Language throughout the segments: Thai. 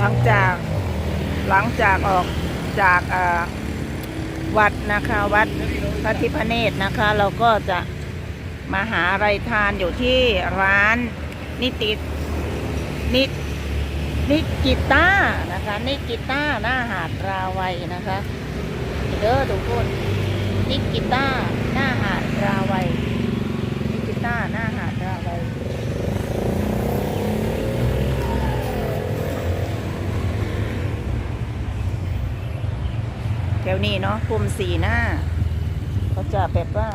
หลังจากหลังจากออกจากวัดนะคะ วัดพระทิพเนตรนะคะ เราก็จะมาหาอะไรทานอยู่ที่ร้านนิตินินิกิต้านะคะนิกิต้าหน้าหาดราวัยนะคะเด้อทุกคนนิกิต้าหน้าหาดราวัยนิกิต้าหน้าหาดราวัย แถว นี้เนาะกลุ่มสีหน้าเขาจะแบบว่า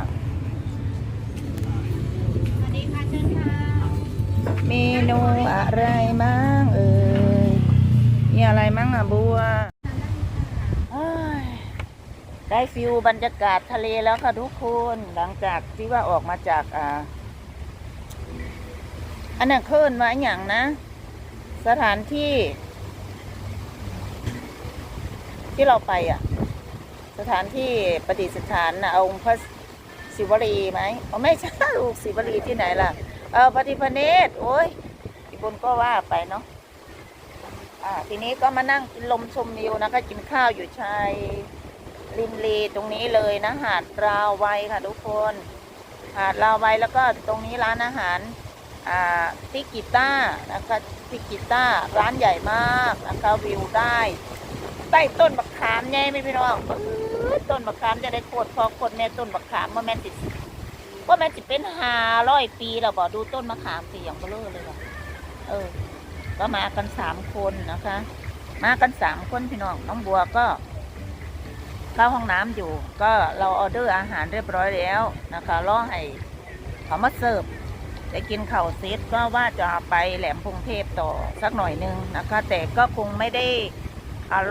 เมนูอะไรมั่งเอ่ยมีอะไรมั่งอะบัวได้ฟิลบรรยากาศทะเลแล้วค่ะทุกคนหลังจากที่ว่าออกมาจากอ่าอันนั้นเคินว่าอย่างนะ สถานที่ ที่เราไปอะ สถานที่ประดิษฐานนะเอาองค์พระศิวลีไหมเอาไม่ใช่ลูกศิวลีที่ไหนล่ะ เออปฏิพเนตโอ้ยอีบุญก็ว่าไปเนาะอ่าทีนี้ก็มานั่งกินลมชมวิวนะคะ กินข้าวอยู่ชายริมรีตรงนี้เลยนะหาดราวไวค่ะทุกคน หาดราวไวแล้วก็ตรงนี้ร้านอาหารอ่าติกิต้านะคะติกิต้าร้านใหญ่มากนะคะวิวได้ ต้ต้นบักขามไงไม่พี่น้องต้นบักขามจะได้โคตรพอคนในต้นบักขามว่าแม่นติดว่าแม่นติเป็นหาร้อยปีแล้วบอกดูต้นมะขามสีอย่างเบลอเลยว่ะเออ ก็มากันสามคนนะคะ มากันสามคนพี่น้องน้องบัวก็เข้าห้องน้ำอยู่ ก็เราออเดอร์อาหารเรียบร้อยแล้วนะคะรอให้เขามาเสิร์ฟได้กินข้าวเซตก็ว่าจะไปแหลมพงเทพต่อสักหน่อยนึงนะคะ แต่ก็คงไม่ได้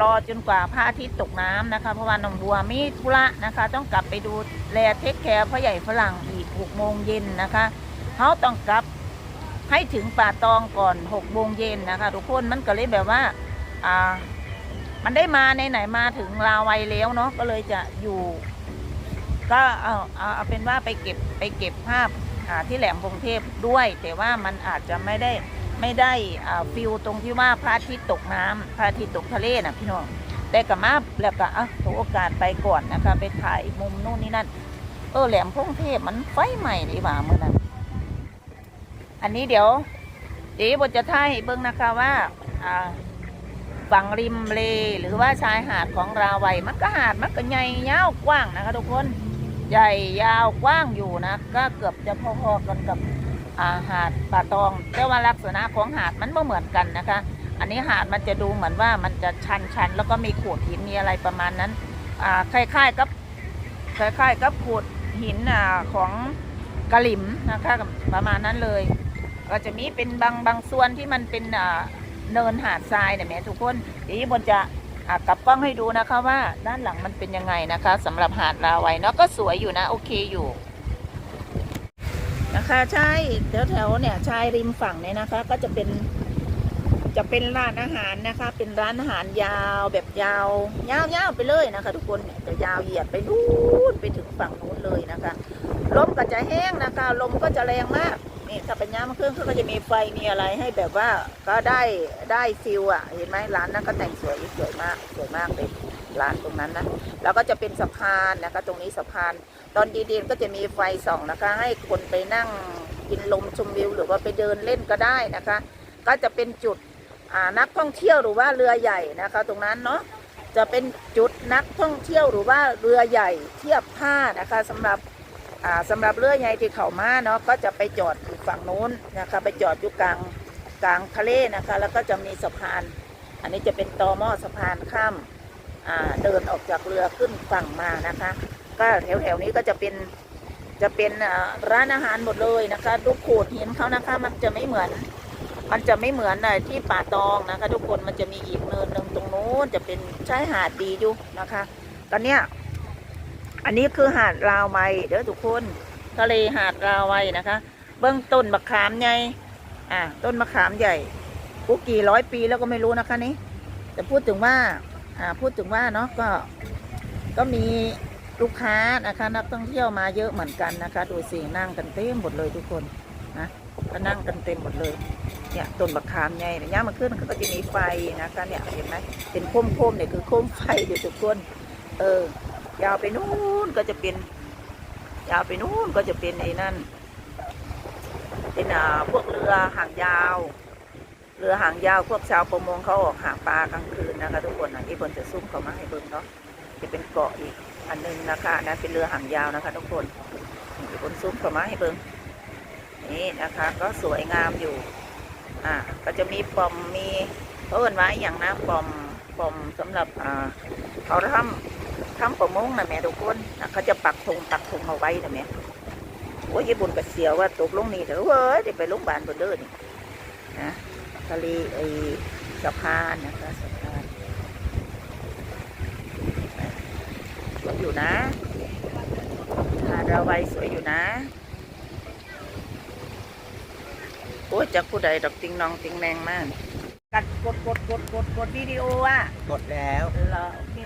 รอจนกว่าพระอาทิตย์ตกน้ำนะคะ เพราะว่าน้องบัวมีธุระนะคะ ต้องกลับไปดูแลเทคแคร์พ่อใหญ่ฝรั่งอีกหกโมงเย็นนะคะเขาต้องกลับให้ถึงป่าตองก่อนหกโมงเย็นนะคะ ทุกคนมันก็เลยแบบว่าอ่ามันได้มาในไหนมาถึงลาวัยแล้วเนาะก็เลยจะอยู่ ก็เอาเอาเป็นว่าไปเก็บไปเก็บภาพที่แหลมพงเทพด้วย แต่ว่ามันอาจจะไม่ได้ ไม่ได้อ่าฟิลตรงที่ว่าพระอาทิตย์ตกน้ำพระอาทิตย์ตกทะเลนะพี่น้องแต่กับมาแล้วก็อะถือโอกาสไปก่อนนะคะ ไปถ่ายมุมนู่นนี่นั่น เออแหลมพงเทพมันไฟใหม่ดีหว่าเมื่อนั้นอันนี้เดี๋ยวเดี๋ยวบทจะถ่ายเบิ้งนะคะว่าอ่าฝั่งริมเลหรือว่าชายหาดของราวัยมันก็หาดมันก็ใหญ่ยาวกว้างนะคะทุกคนใหญ่ยาวกว้างอยู่นะ ก็เกือบจะพอๆกันกับ หาดป่าตองแต่ว่าลักษณะของหาดมันไม่เหมือนกันนะคะ อันนี้หาดมันจะดูเหมือนว่ามันจะชันชันแล้วก็มีโขดหินมีอะไรประมาณนั้นอ่าคล้ายๆกับคล้ายๆกับโขดหินอของกะหลิมนะคะประมาณนั้นเลย ก็จะมีเป็นบางบางส่วนที่มันเป็นเนินหาดทรายเนี่ยแม่ทุกคนเดี๋ยวบนจะกลับกล้องให้ดูนะคะว่าด้านหลังมันเป็นยังไงนะคะสำหรับหาดลาวัยเนาะก็สวยอยู่นะโอเคอยู่ นะคะใช่แถวแถวๆเนี่ยชายริมฝั่งเนี่ยนะคะ ก็จะเป็นจะเป็นร้านอาหารนะคะ เป็นร้านอาหารยาวแบบยาวยาวยาวไปเลยนะคะ ทุกคนเนี่ยจะยาวเหยียดไปนู่นไปถึงฝั่งนู้นเลยนะคะลมก็จะแห้งนะคะ ลมก็จะแรงมากนี่ถ้าเป็นยามเครื่องเขาก็จะมีไฟมีอะไรให้แบบว่าก็ได้ได้ฟิลอะเห็นไหมร้านนั้นก็แต่งสวยสวยมากสวยมากเลย ร้านตรงนั้นนะแล้วก็จะเป็นสะพานนะคะ ตรงนี้สะพาน ตอนดีๆก็จะมีไฟส่องนะคะ ให้คนไปนั่งกินลมชมวิวหรือว่าไปเดินเล่นก็ได้นะคะ ก็จะเป็นจุดนักท่องเที่ยวหรือว่าเรือใหญ่นะคะ ตรงนั้นเนาะจะเป็นจุดนักท่องเที่ยวหรือว่าเรือใหญ่เทียบท่านะคะสำหรับอ่าสำหรับเรือใหญ่ที่เขามาเนาะก็จะไปจอดอยู่ฝั่งนู้นนะคะ ไปจอดอยู่กลางกลางทะเลนะคะ แล้วก็จะมีสะพาน อันนี้จะเป็นตอหม้อสะพานข้าม เดินออกจากเรือขึ้นฝั่งมานะคะ ก็แถวๆนี้ก็จะเป็นจะเป็นร้านอาหารหมดเลยนะคะทุกโขดหินเขานะคะมันจะไม่เหมือน มันจะไม่เหมือนที่ป่าตองนะคะ ทุกคนมันจะมีอีกเนินหนึ่งตรงนู้นจะเป็นชายหาดดีอยู่นะคะ ตอนเนี้ยอันนี้คือหาดราวไมเด้อทุกคนทะเลหาดราวไวนะคะ เบื้องต้นมะขามใหญ่อ่าต้นมะขามใหญ่กูกี่ร้อยปีแล้วก็ไม่รู้นะคะนี้แต่พูดถึงว่า พูดถึงว่าเนาะก็ก็มีลูกค้านะคะนักท่องเที่ยวมาเยอะเหมือนกันนะคะดูสินั่งกันเต็มหมดเลยทุกคนนะก็นั่งกันเต็มหมดเลยเนี่ยต้นบักขามใหญ่เนี่ยย่ามันขึ้นก็จะมีไฟนะคะเนี่ยเห็นไหมเป็นโคมๆเนี่ยคือโคมไฟอยู่ทุกคนเออยาวไปนู่นก็จะเป็น ยาวไปนู่นก็จะเป็นไอ้นั่นเป็นอ่าพวกเรือหางยาว เรือหางยาวพวกชาวประมงเขาออกหาปลากลางคืนนะคะ ทุกคนนะที่คนจะซุ่มเขามาให้เบิ่งเนาะจะเป็นเกาะอีกอันหนึงนะคะนนั้นเป็นเรือหางยาวนะคะ ทุกคนที่คนซุ่มเขามาให้เบิ่งนี่นะคะ ก็สวยงามอยู่อ่าก็จะมีปอมมีเขาเอิ้นไว้อย่างนะปอมปอมสำหรับอ่าเขาทำทำประมงนะแม่ทุกคนนะเขาจะปักธงปักธงเอาไว้นะแม่โอ้ยญี่ปุ่นกระเสียวว่าตกลงนี่เถอะเว้ยเดี๋ยวไปโรงพยาบาลบนเดินนี่นะ ทะเลไอ้สะพานนะคะสะพานสวยอยู่นะหาดราวัยสวยอยู่นะโอ้ยจากผู้ใดดอกติงนองติงแมงมากกัดกดกดกดกดกดวิดีโออะกดแล้วเหรอโอเค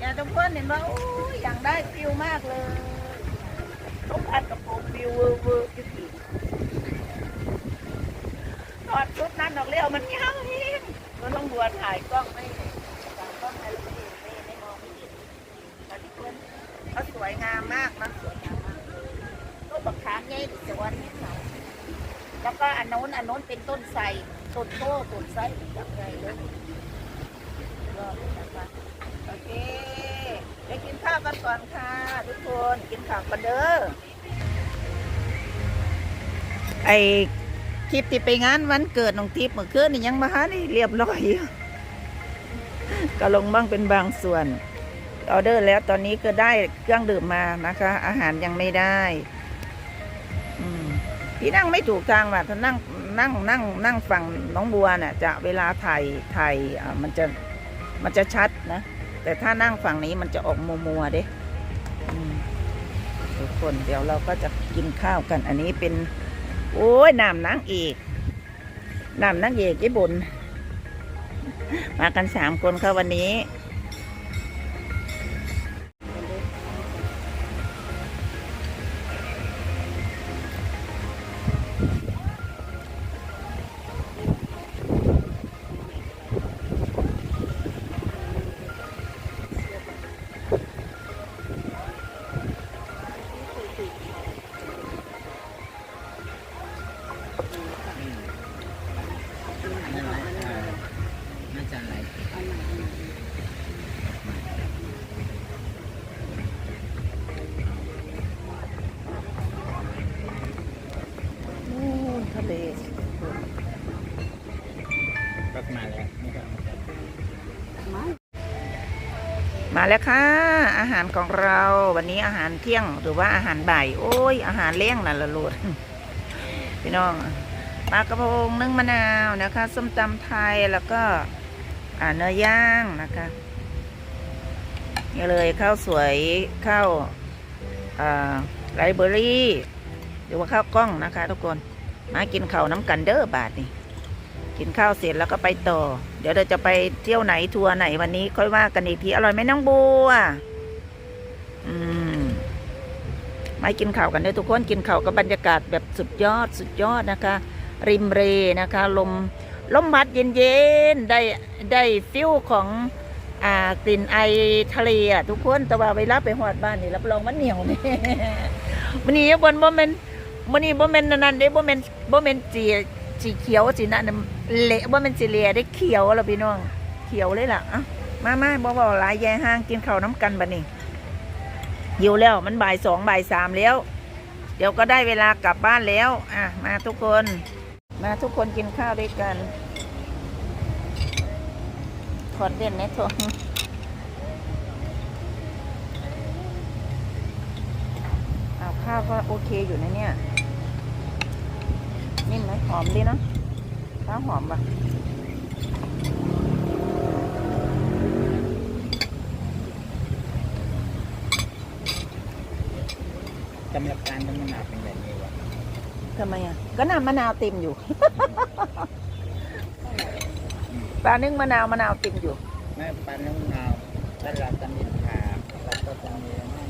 อย่าทุกคนเห็นว่าโอ้ยอย่างได้ฟิลมากเลยต้องพัดกระโปรงฟิลเวอร์เวอร์ อดชุดนั้นออกเร็วมันยังยิ่งก็ต้องบัวถ่ายกล้องไม่ถ่ายกล้องไม่ไม่ไม่ไม่มองไม่เห็นแต่ทุกคนเขาสวยงามมากนะสวยงามมากต้นบักขามใหญ่ดิสวนนี่เขาแล้วก็อันโน้นอันโน้นเป็นต้นไทรต้นโต้ต้นไทรแบบใหญ่เลยรอบนะคะโอเคไปกินข้าวกันก่อนค่ะ ทุกคนกินข้าวกันเด้อไอ คลิปที่ไปงานวันเกิดน้องทิพย์เมื่อคืนนี่ยังมาหานี่เรียบร้อยก็ลงบ้างเป็นบางส่วนออเดอร์แล้วตอนนี้ก็ได้เครื่องดื่มมานะคะ อาหารยังไม่ได้พี่นั่งไม่ถูกทางว่ะถ้านั่งนั่งนั่งนั่งฝั่งน้องบัวน่ะจะเวลาถ่ายถ่ายมันจะมันจะชัดนะ แต่ถ้านั่งฝั่งนี้มันจะออกมัวมัวๆเด้อทุกคนเดี๋ยวเราก็จะกินข้าวกัน อันนี้เป็น โอ้ยน้ำนางเอกน้ำนางเอกญี่ปุ่นมากันสามคนค่ะวันนี้ มาแล้วค่ะ อาหารของเราวันนี้อาหารเที่ยงหรือว่าอาหารบ่ายโอ้ย อาหารเลี้ยงน่ะละลูดพี่น้องปลากระพงนึ่งมะนาวนะคะส้มตำไทยแล้วก็เนื้อย่างนะคะนี่เลยข้าวสวยข้าวไรเบอรี่หรือว่าข้าวกล้องนะคะ ทุกคนมากินข้าวน้ำกันเด้อบาทนี่ กินข้าวเสร็จแล้วก็ไปต่อ เดี๋ยวเราจะไปเที่ยวไหนทัวร์ไหนวันนี้ ค่อยว่ากันอีกที อร่อยไหมน้องบัวอืมมากินข้าวกันเด้อทุกคนกินข้าวกับบรรยากาศแบบสุดยอดสุดยอดนะคะ ริมเรนะคะ ลมลมพัดเย็นๆได้ได้ฟิลของอ่ากลิ่นไอทะเลอะทุกคนแต่ว่าเวลาไปหอดบ้านนี่รับรองมันเหนียวนี่มันนี่บนบ่แม่นมันนี่บ่แม่นอันนั่นเด้บ่แม่นบ่แม่นจี สีเขียวสีนั่นเละบ่แม่นสีเหลยได้เขียวแล้วพี่น้องเขียวเลยล่ะอะมามาบ่บ่หลายแย่ห้างกินข้าวน้ำกันบัดนี้หิวแล้วมันบ่ายสองบ่ายสามแล้ว เดี๋ยวก็ได้เวลากลับบ้านแล้ว อะ มาทุกคน มาทุกคนกินข้าวด้วยกันถอดเด่นในทงอ้าข้าวก็โอเคอยู่นะเนี่ย นิ่มไหมหอมดีเนอะข้าวหอมปะกำลังการน้ำมันหนาเป็นแบบนี้วะทำไมอะ ก็น้ำมะนาวเต็มอยู่ ปลานึ่งมะนาวมะนาวเต็มอยู่แม่ปลาน้ำนาวแล้วเราจะมีขาแล้วก็จะมีนั่น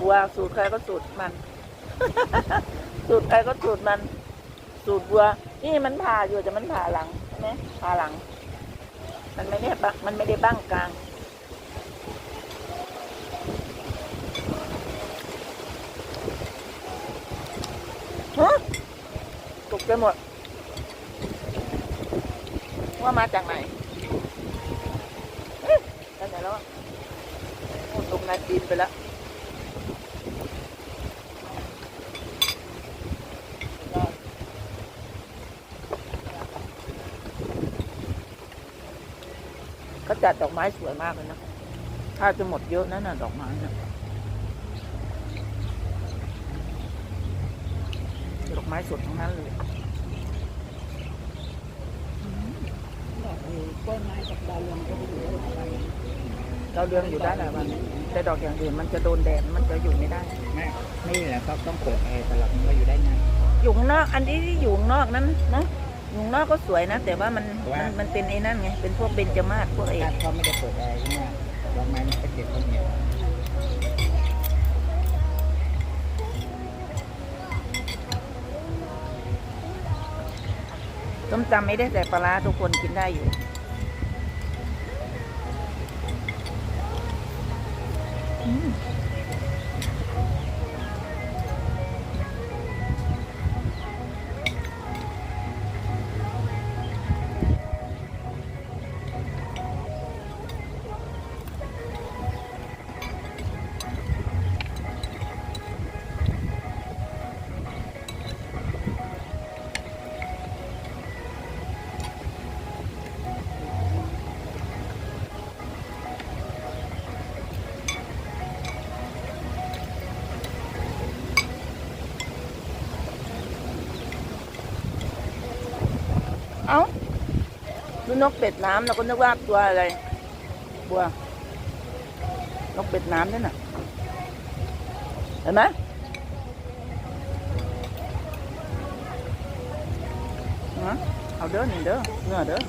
วัวสูตรใครก็สูตรมัน สูตรใครก็สูตรมัน สูตรบัว นี่มันผ่าอยู่แต่มันผ่าหลังใช่ไหมผ่าหลัง มันไม่ได้บังมันไม่ได้บ้างกลาง ฮะตกไปหมด ว่ามาจากไหนอะไปไหนแล้วตรงนายปีนไปแล้ว จัดดอกไม้สวยมากเลยนะถ้าจะหมดเยอะนั่นน่ะดอกไม้น่ะดอกไม้สดทั้งนั้นเลยกล้วยไม้กับดาวเรืองก็ไปอยู่ด้วยกันเราเรืองอยู่ด้านไหนบ้างแต่ดอกอย่างอื่นมันจะโดนแดดมันจะอยู่ไม่ได้แม่นี่แหละก็ต้องเปิดแอร์ตลอดมันก็อยู่ได้นานอยู่ข้างนอกอันนี้ที่อยู่ข้างนอกนั้นนะอ ยู่ข้างนอกก็สวยนะ แต่ว่ามันว่ามัมันมันเป็นไอ้นั่นไง เป็นพวกเบญจมาศพวกเอถ้าเขาไม่ได้เปิดแอร์เนี่ยดอกไม้มันก็เก็บคนเดียวต้มจำไม่ได้แต่ปลาร้าทุกคนกินได้อยู่อืม ดูนกเป็ดน้ำเราก็นึกว่าตัวอะไร บัว นกเป็ดน้ำนั่นน่ะ เห็นไหมฮะเอาเด้อนี่เด้อเนื้อเด้อ